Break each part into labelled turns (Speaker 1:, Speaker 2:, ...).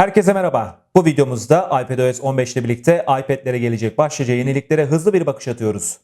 Speaker 1: Herkese merhaba. Bu videomuzda iPadOS 15 ile birlikte iPad'lere gelecek başlıca yeniliklere hızlı bir bakış atıyoruz.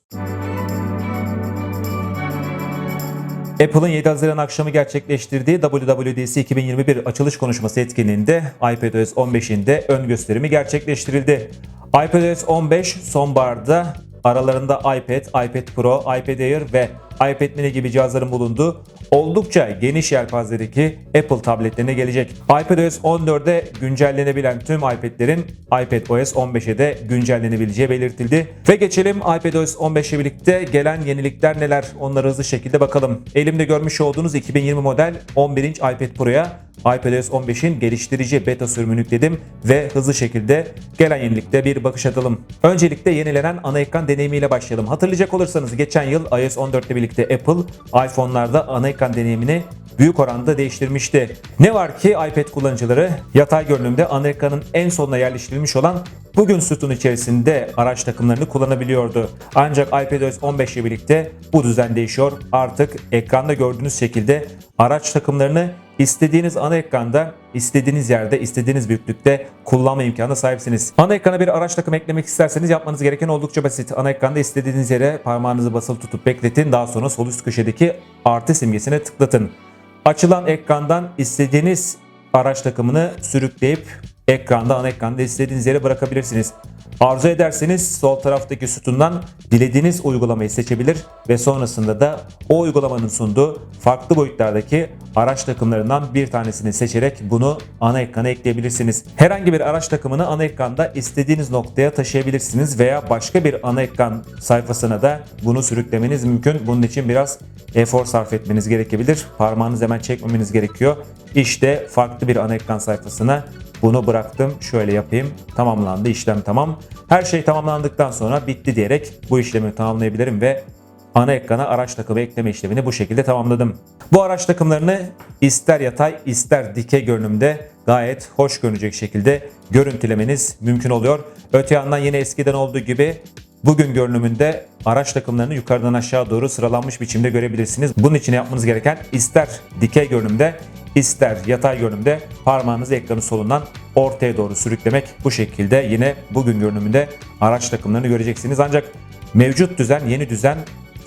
Speaker 1: Apple'ın 7 Haziran akşamı gerçekleştirdiği WWDC 2021 açılış konuşması etkinliğinde iPadOS 15'in de ön gösterimi gerçekleştirildi. iPadOS 15 sonbaharda aralarında iPad, iPad Pro, iPad Air ve iPad mini gibi cihazların bulunduğu oldukça geniş yelpazedeki Apple tabletlerine gelecek. iPadOS 14'e güncellenebilen tüm iPad'lerin iPadOS 15'e de güncellenebileceği belirtildi. Ve geçelim iPadOS 15 ile birlikte gelen yenilikler neler onları hızlı şekilde bakalım. Elimde görmüş olduğunuz 2020 model 11 inç iPad Pro'ya iPadOS 15'in geliştirici beta sürümünü yükledim ve hızlı şekilde gelen yenilikte bir bakış atalım. Öncelikle yenilenen ana ekran deneyimiyle başlayalım. Hatırlayacak olursanız geçen yıl iOS 14 ile birlikte Apple iPhone'larda ana ekran deneyimini büyük oranda değiştirmişti. Ne var ki iPad kullanıcıları yatay görünümde ana ekranın en sonuna yerleştirilmiş olan bugün sütun içerisinde araç takımlarını kullanabiliyordu. Ancak iPadOS 15 ile birlikte bu düzen değişiyor. Artık ekranda gördüğünüz şekilde araç takımlarını istediğiniz ana ekranda, istediğiniz yerde, istediğiniz büyüklükte kullanma imkanına sahipsiniz. Ana ekrana bir araç takımı eklemek isterseniz yapmanız gereken oldukça basit. Ana ekranda istediğiniz yere parmağınızı basılı tutup bekletin. Daha sonra sol üst köşedeki artı simgesine tıklatın. Açılan ekrandan istediğiniz araç takımını sürükleyip ekranda ana ekranda istediğiniz yere bırakabilirsiniz. Arzu ederseniz sol taraftaki sütundan dilediğiniz uygulamayı seçebilir ve sonrasında da o uygulamanın sunduğu farklı boyutlardaki araç takımlarından bir tanesini seçerek bunu ana ekrana ekleyebilirsiniz. Herhangi bir araç takımını ana ekranda istediğiniz noktaya taşıyabilirsiniz veya başka bir ana ekran sayfasına da bunu sürüklemeniz mümkün. Bunun için biraz efor sarf etmeniz gerekebilir. Parmağınızı hemen çekmemeniz gerekiyor. İşte farklı bir ana ekran sayfasına bunu bıraktım. Şöyle yapayım. Tamamlandı. işlem tamam. Her şey tamamlandıktan sonra bitti diyerek bu işlemi tamamlayabilirim ve ana ekrana araç takımı ekleme işlemini bu şekilde tamamladım. Bu araç takımlarını ister yatay ister dikey görünümde gayet hoş görünecek şekilde görüntülemeniz mümkün oluyor. Öte yandan yine eskiden olduğu gibi Bugün görünümünde araç takımlarını yukarıdan aşağı doğru sıralanmış biçimde görebilirsiniz. Bunun için yapmanız gereken ister dikey görünümde ister yatay görünümde parmağınızı ekranın solundan ortaya doğru sürüklemek. Bu şekilde yine bugün görünümünde araç takımlarını göreceksiniz. Ancak mevcut düzen, yeni düzen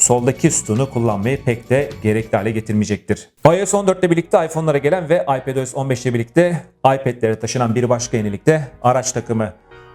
Speaker 1: soldaki sütunu kullanmayı pek de gerekli hale getirmeyecektir. iOS 14 ile birlikte iPhone'lara gelen ve iPadOS 15 ile birlikte iPad'lere taşınan bir başka yenilik de araç takımı.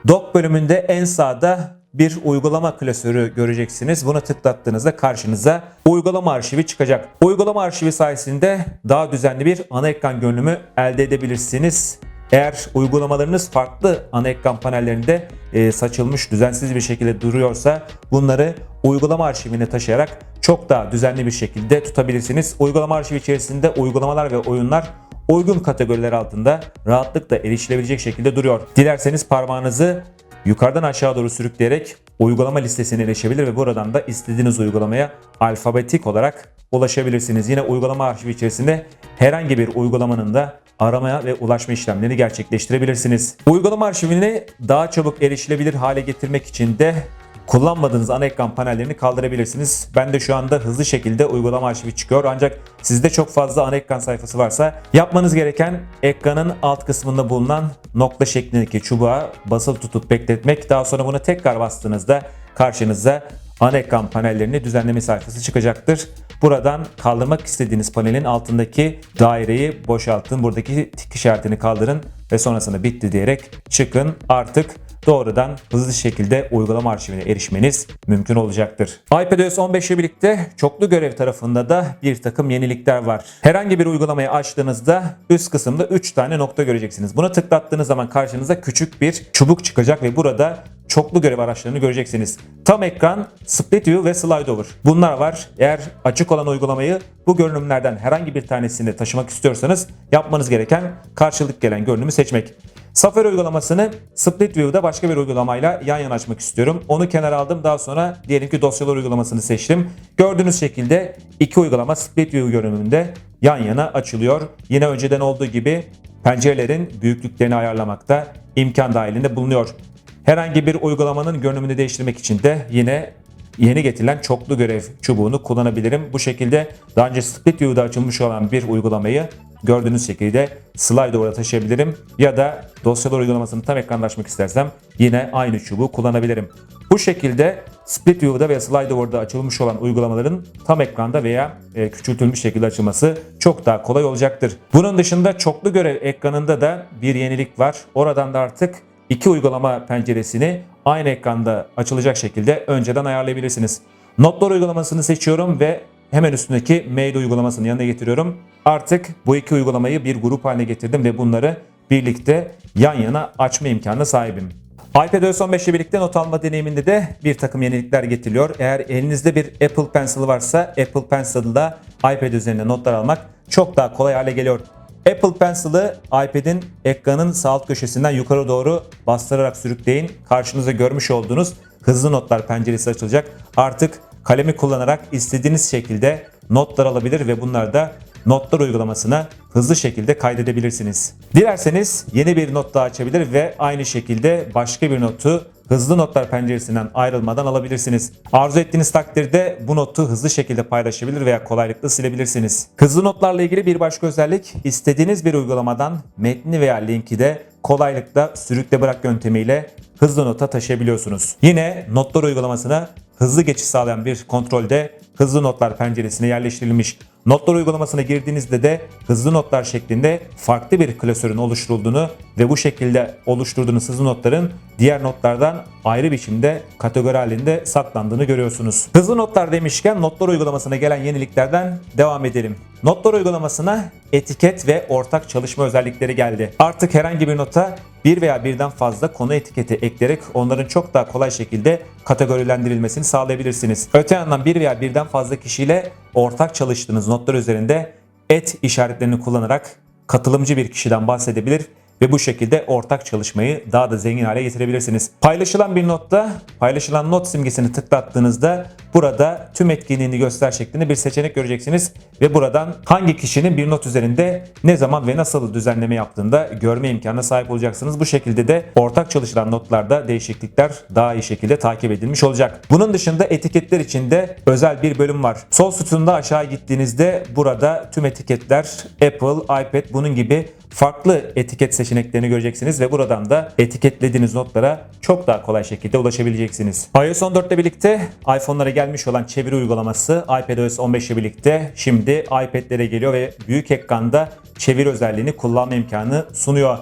Speaker 1: Dock bölümünde en sağda bir uygulama klasörü göreceksiniz. Buna tıklattığınızda karşınıza uygulama arşivi çıkacak. Uygulama arşivi sayesinde daha düzenli bir ana ekran görünümü elde edebilirsiniz. Eğer uygulamalarınız farklı ana ekran panellerinde e, saçılmış düzensiz bir şekilde duruyorsa bunları uygulama arşivine taşıyarak çok daha düzenli bir şekilde tutabilirsiniz. Uygulama arşivi içerisinde uygulamalar ve oyunlar uygun kategoriler altında rahatlıkla erişilebilecek şekilde duruyor. Dilerseniz parmağınızı yukarıdan aşağı doğru sürükleyerek uygulama listesine erişebilir ve buradan da istediğiniz uygulamaya alfabetik olarak ulaşabilirsiniz. Yine uygulama arşivi içerisinde herhangi bir uygulamanın da aramaya ve ulaşma işlemlerini gerçekleştirebilirsiniz. Uygulama arşivini daha çabuk erişilebilir hale getirmek için de kullanmadığınız ana ekran panellerini kaldırabilirsiniz. Ben de şu anda hızlı şekilde uygulama arşivi çıkıyor ancak sizde çok fazla ana ekran sayfası varsa yapmanız gereken ekranın alt kısmında bulunan nokta şeklindeki çubuğa basılı tutup bekletmek. Daha sonra bunu tekrar bastığınızda karşınıza ana ekran panellerini düzenleme sayfası çıkacaktır. Buradan kaldırmak istediğiniz panelin altındaki daireyi boşaltın. Buradaki tik işaretini kaldırın ve sonrasında bitti diyerek çıkın. Artık doğrudan hızlı şekilde uygulama arşivine erişmeniz mümkün olacaktır. iPadOS 15 ile birlikte çoklu görev tarafında da bir takım yenilikler var. Herhangi bir uygulamayı açtığınızda üst kısımda 3 tane nokta göreceksiniz. Buna tıklattığınız zaman karşınıza küçük bir çubuk çıkacak ve burada çoklu görev araçlarını göreceksiniz. Tam ekran, split view ve slide over. Bunlar var. Eğer açık olan uygulamayı bu görünümlerden herhangi bir tanesini taşımak istiyorsanız yapmanız gereken karşılık gelen görünümü seçmek. Safari uygulamasını Split View'da başka bir uygulamayla yan yana açmak istiyorum. Onu kenara aldım. Daha sonra diyelim ki dosyalar uygulamasını seçtim. Gördüğünüz şekilde iki uygulama Split View görünümünde yan yana açılıyor. Yine önceden olduğu gibi pencerelerin büyüklüklerini ayarlamakta imkan dahilinde bulunuyor. Herhangi bir uygulamanın görünümünü değiştirmek için de yine yeni getirilen çoklu görev çubuğunu kullanabilirim. Bu şekilde daha önce Split View'da açılmış olan bir uygulamayı gördüğünüz şekilde Slido'ya taşıyabilirim. Ya da dosyalar uygulamasını tam ekranda açmak istersem yine aynı çubuğu kullanabilirim. Bu şekilde Split View'da veya Slido'da açılmış olan uygulamaların tam ekranda veya e, küçültülmüş şekilde açılması çok daha kolay olacaktır. Bunun dışında çoklu görev ekranında da bir yenilik var. Oradan da artık iki uygulama penceresini aynı ekranda açılacak şekilde önceden ayarlayabilirsiniz. Notlar uygulamasını seçiyorum ve hemen üstündeki mail uygulamasını yanına getiriyorum. Artık bu iki uygulamayı bir grup haline getirdim ve bunları birlikte yan yana açma imkanına sahibim. iPadOS 15 ile birlikte not alma deneyiminde de bir takım yenilikler getiriliyor. Eğer elinizde bir Apple Pencil varsa Apple Pencil'da iPad üzerinde notlar almak çok daha kolay hale geliyor. Apple Pencil'ı iPad'in ekranın sağ alt köşesinden yukarı doğru bastırarak sürükleyin. Karşınızda görmüş olduğunuz hızlı notlar penceresi açılacak. Artık kalemi kullanarak istediğiniz şekilde notlar alabilir ve bunlar da notlar uygulamasına hızlı şekilde kaydedebilirsiniz. Dilerseniz yeni bir not daha açabilir ve aynı şekilde başka bir notu hızlı notlar penceresinden ayrılmadan alabilirsiniz. Arzu ettiğiniz takdirde bu notu hızlı şekilde paylaşabilir veya kolaylıkla silebilirsiniz. Hızlı notlarla ilgili bir başka özellik istediğiniz bir uygulamadan metni veya linki de kolaylıkla sürükle bırak yöntemiyle hızlı nota taşıyabiliyorsunuz. Yine notlar uygulamasına hızlı geçiş sağlayan bir kontrolde hızlı notlar penceresine yerleştirilmiş. Notlar uygulamasına girdiğinizde de hızlı notlar şeklinde farklı bir klasörün oluşturulduğunu ve bu şekilde oluşturduğunuz hızlı notların diğer notlardan ayrı biçimde kategori halinde saklandığını görüyorsunuz. Hızlı notlar demişken notlar uygulamasına gelen yeniliklerden devam edelim. Notlar uygulamasına etiket ve ortak çalışma özellikleri geldi. Artık herhangi bir nota bir veya birden fazla konu etiketi ekleyerek onların çok daha kolay şekilde kategorilendirilmesini sağlayabilirsiniz. Öte yandan bir veya birden fazla kişiyle ortak çalıştığınız notlar üzerinde et işaretlerini kullanarak katılımcı bir kişiden bahsedebilir ve bu şekilde ortak çalışmayı daha da zengin hale getirebilirsiniz. Paylaşılan bir notta paylaşılan not simgesini tıklattığınızda burada tüm etkinliğini göster şeklinde bir seçenek göreceksiniz ve buradan hangi kişinin bir not üzerinde ne zaman ve nasıl düzenleme yaptığında görme imkanına sahip olacaksınız. Bu şekilde de ortak çalışılan notlarda değişiklikler daha iyi şekilde takip edilmiş olacak. Bunun dışında etiketler için de özel bir bölüm var. Sol sütunda aşağı gittiğinizde burada tüm etiketler Apple, iPad bunun gibi farklı etiket seçeneklerini göreceksiniz ve buradan da etiketlediğiniz notlara çok daha kolay şekilde ulaşabileceksiniz. iOS 14 ile birlikte iPhone'lara gelmiş olan çeviri uygulaması iPadOS 15 ile birlikte şimdi iPad'lere geliyor ve büyük ekranda çeviri özelliğini kullanma imkanı sunuyor.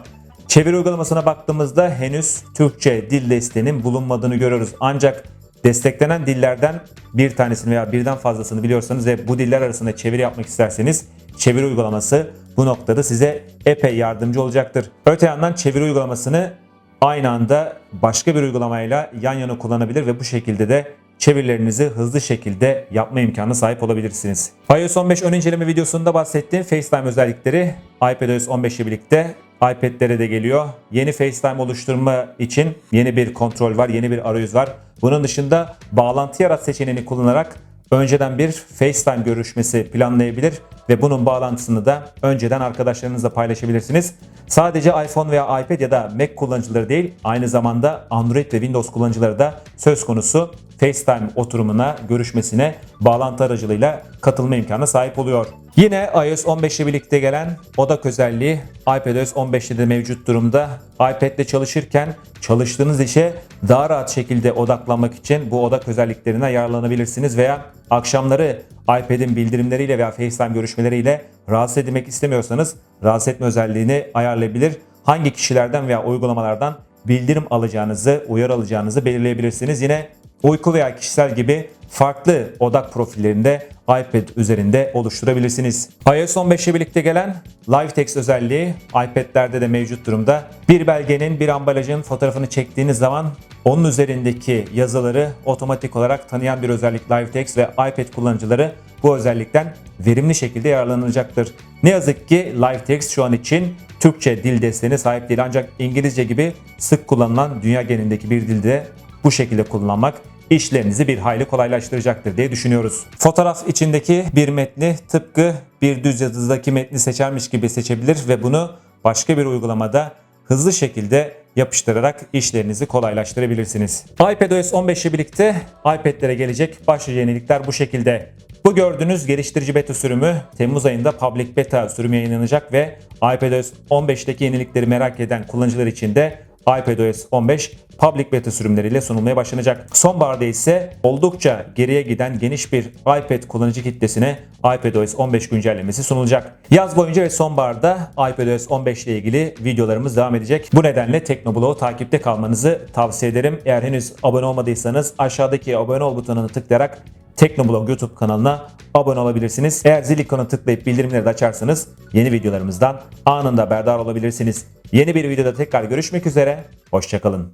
Speaker 1: Çeviri uygulamasına baktığımızda henüz Türkçe dil desteğinin bulunmadığını görüyoruz. Ancak desteklenen dillerden bir tanesini veya birden fazlasını biliyorsanız ve bu diller arasında çeviri yapmak isterseniz çeviri uygulaması bu noktada size epey yardımcı olacaktır. Öte yandan çeviri uygulamasını aynı anda başka bir uygulamayla yan yana kullanabilir ve bu şekilde de çevirilerinizi hızlı şekilde yapma imkanına sahip olabilirsiniz. iOS 15 ön inceleme videosunda bahsettiğim FaceTime özellikleri iPadOS 15 ile birlikte iPad'lere de geliyor. Yeni FaceTime oluşturma için yeni bir kontrol var, yeni bir arayüz var. Bunun dışında bağlantı yarat seçeneğini kullanarak önceden bir FaceTime görüşmesi planlayabilir ve bunun bağlantısını da önceden arkadaşlarınızla paylaşabilirsiniz. Sadece iPhone veya iPad ya da Mac kullanıcıları değil, aynı zamanda Android ve Windows kullanıcıları da söz konusu FaceTime oturumuna, görüşmesine bağlantı aracılığıyla katılma imkanına sahip oluyor. Yine iOS 15 ile birlikte gelen odak özelliği iPadOS 15'te de mevcut durumda. iPad'de çalışırken çalıştığınız işe daha rahat şekilde odaklanmak için bu odak özelliklerine yararlanabilirsiniz veya akşamları iPad'in bildirimleriyle veya FaceTime görüşmeleriyle rahatsız edilmek istemiyorsanız rahatsız etme özelliğini ayarlayabilir. Hangi kişilerden veya uygulamalardan bildirim alacağınızı, uyarı alacağınızı belirleyebilirsiniz. Yine uyku veya kişisel gibi farklı odak profillerinde iPad üzerinde oluşturabilirsiniz. iOS 15 ile birlikte gelen Live Text özelliği iPad'lerde de mevcut durumda. Bir belgenin, bir ambalajın fotoğrafını çektiğiniz zaman onun üzerindeki yazıları otomatik olarak tanıyan bir özellik Live Text ve iPad kullanıcıları bu özellikten verimli şekilde yararlanacaktır. Ne yazık ki Live Text şu an için Türkçe dil desteğine sahip değil ancak İngilizce gibi sık kullanılan dünya genelindeki bir dilde bu şekilde kullanmak işlerinizi bir hayli kolaylaştıracaktır diye düşünüyoruz. Fotoğraf içindeki bir metni tıpkı bir düz yazıdaki metni seçermiş gibi seçebilir ve bunu başka bir uygulamada hızlı şekilde yapıştırarak işlerinizi kolaylaştırabilirsiniz. iPadOS 15 ile birlikte iPad'lere gelecek başlıca yenilikler bu şekilde. Bu gördüğünüz geliştirici beta sürümü Temmuz ayında public beta sürümü yayınlanacak ve iPadOS 15'teki yenilikleri merak eden kullanıcılar için de iPadOS 15 public beta sürümleriyle sunulmaya başlanacak. Sonbaharda ise oldukça geriye giden geniş bir iPad kullanıcı kitlesine iPadOS 15 güncellemesi sunulacak. Yaz boyunca ve sonbaharda iPadOS 15 ile ilgili videolarımız devam edecek. Bu nedenle Teknoblog'u takipte kalmanızı tavsiye ederim. Eğer henüz abone olmadıysanız aşağıdaki abone ol butonunu tıklayarak Teknoblog YouTube kanalına abone olabilirsiniz. Eğer zil ikonuna tıklayıp bildirimleri de açarsanız yeni videolarımızdan anında haberdar olabilirsiniz. Yeni bir videoda tekrar görüşmek üzere. Hoşçakalın.